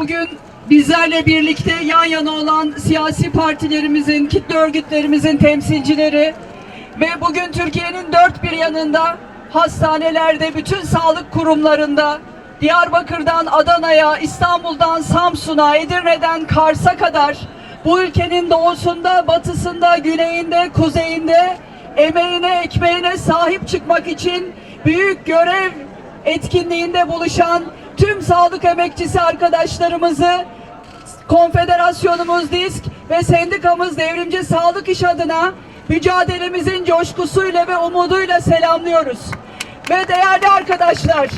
bugün bizlerle birlikte yan yana olan siyasi partilerimizin, kitle örgütlerimizin temsilcileri ve bugün Türkiye'nin dört bir yanında hastanelerde, bütün sağlık kurumlarında Diyarbakır'dan Adana'ya, İstanbul'dan Samsun'a, Edirne'den Kars'a kadar bu ülkenin doğusunda, batısında, güneyinde, kuzeyinde emeğine, ekmeğine sahip çıkmak için büyük görev etkinliğinde buluşan tüm sağlık emekçisi arkadaşlarımızı Konfederasyonumuz DİSK ve sendikamız Devrimci Sağlık İş adına mücadelemizin coşkusuyla ve umuduyla selamlıyoruz. Ve değerli arkadaşlar,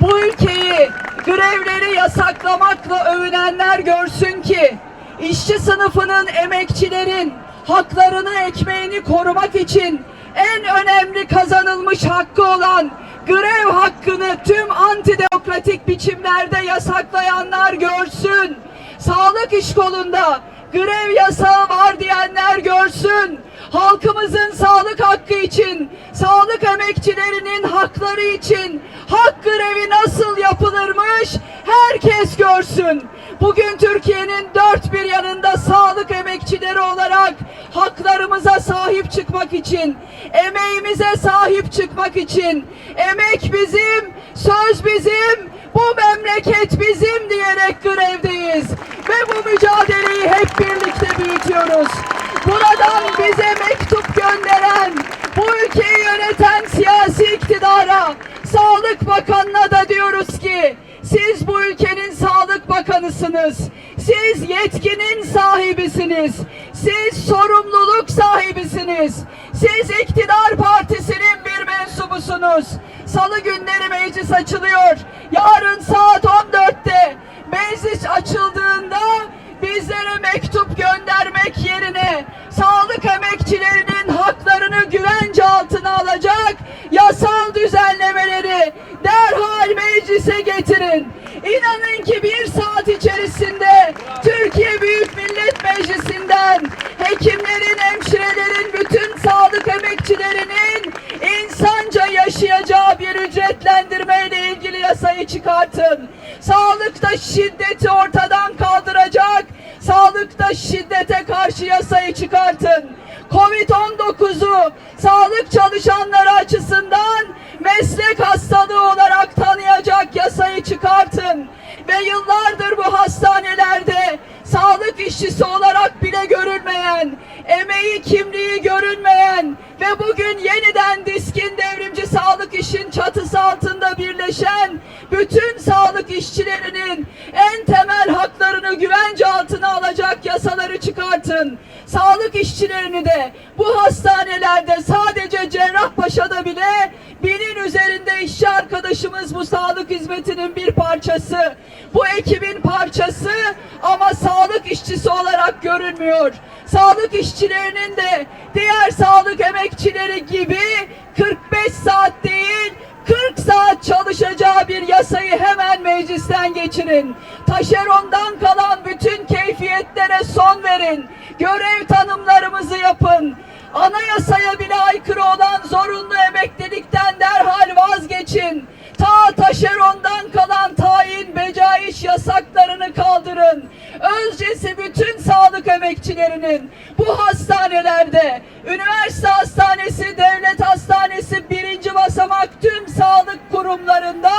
bu ülkeyi grevleri yasaklamakla övünenler görsün ki işçi sınıfının, emekçilerin haklarını, ekmeğini korumak için en önemli kazanılmış hakkı olan grev hakkını tüm antidemokratik biçimlerde yasaklayanlar görsün. Sağlık iş kolunda grev yasağı var diyenler görsün. Halkımızın sağlık hakkı için, sağlık emekçilerinin hakları için hak grevi nasıl yapılırmış herkes görsün. Bugün Türkiye'nin dört bir yanında sağlık emekçileri olarak haklarımıza sahip çıkmak için, emeğimize sahip çıkmak için, emek bizim, söz bizim, bu memleket bizim diyerek grevdeyiz. Ve bu mücadeleyi hep birlikte büyütüyoruz. Buradan bize mektup gönderen, bu ülkeyi yöneten siyasi iktidara, Sağlık Bakanı'na da diyoruz ki, siz bu ülkenin sağlık bakanısınız. Siz yetkinin sahibisiniz. Siz sorumluluk sahibisiniz. Siz iktidar partisinin bir mensubusunuz. Salı günleri meclis açılıyor. Yarın saat 14'te meclis açıldığında bizlere mektup göndermek yerine sağlık emekçilerinin haklarını güvence altına alacak yasal düzenlemeleri meclise getirin. İnanın ki bir saat içerisinde Türkiye Büyük Millet Meclisi'nden hekimlerin, hemşirelerin, bütün sağlık emekçilerinin insanca yaşayacağı bir ücretlendirme ile ilgili yasayı çıkartın. Sağlıkta şiddeti ortadan kaldıracak, sağlıkta şiddete karşı yasayı çıkartın. Covid-19'u sağlık çalışanları açısından meslek hastalığı olarak tanıyacak yasayı çıkartın. Ve yıllardır bu hastanelerde sağlık işçisi olarak bile görülmeyen, emeği kimliği görünmeyen ve bugün yeniden diskin devrimci sağlık işin çatısı altında birleşen bütün sağlık işçilerinin en temel haklarını güvence altına alacak yasaları çıkartın. Sağlık işçilerini de bu hastanelerde sadece Cerrahpaşa'da bile üzerinde işçi arkadaşımız bu sağlık hizmetinin bir parçası. Bu ekibin parçası ama sağlık işçisi olarak görünmüyor. Sağlık işçilerinin de diğer sağlık emekçileri gibi 45 saat değil 40 saat çalışacağı bir yasayı hemen meclisten geçirin. Taşerondan kalan bütün keyfiyetlere son verin. Görev tanımlarımızı yapın. Anayasaya bile aykırı olan zorunlu emeklilikten derhal vazgeçin. Ta taşerondan kalan tayin, becaiş yasaklarını kaldırın. Özcesi bütün sağlık emekçilerinin bu hastanelerde, üniversite hastanesi, devlet hastanesi, birinci basamak tüm sağlık kurumlarında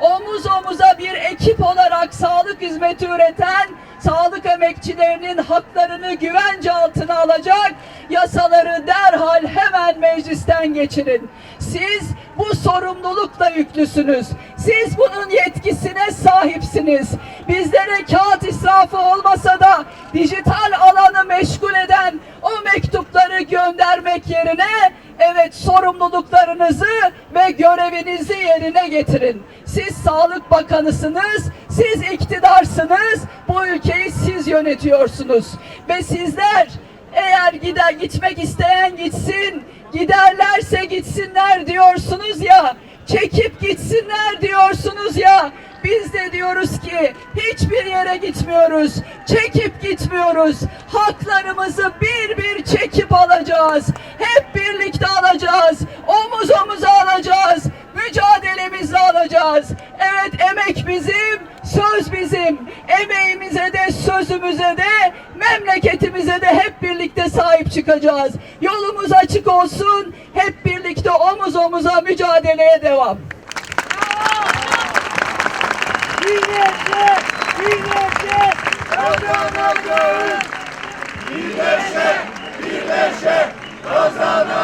omuz omuza bir ekip olarak sağlık hizmeti üreten sağlık emekçilerinin haklarını güvence altına alacak yasaları derhal hemen meclisten geçirin. Siz bu sorumlulukla yüklüsünüz. Siz bunun yetkisine sahipsiniz. Bizlere kağıt israfı olmasa da dijital alanı meşgul eden o mektupları göndermek yerine evet sorumluluklarınızı ve görevinizi yerine getirin. Siz Sağlık Bakanısınız, siz iktidarsınız, bu ülkeyi siz yönetiyorsunuz. Ve sizler eğer gider gitmek isteyen gitsin, giderlerse gitsinler diyorsunuz ya, çekip gitsinler diyorsunuz ya. Biz de diyoruz ki hiçbir yere gitmiyoruz. Çekip gitmiyoruz. Haklarımızı bir bir çekip alacağız. Hep birlikte alacağız. Omuz omuza alacağız. Mücadelemizle alacağız. Evet emek bizim, Söz bizim. Emeğimize de, sözümüze de, memleketimize de hep birlikte sahip çıkacağız. Yolumuz açık olsun. Hep birlikte omuz omuza mücadeleye devam. Birleşe, birleşe, kazanacağız. Birleşe, birleşe kazanacağız.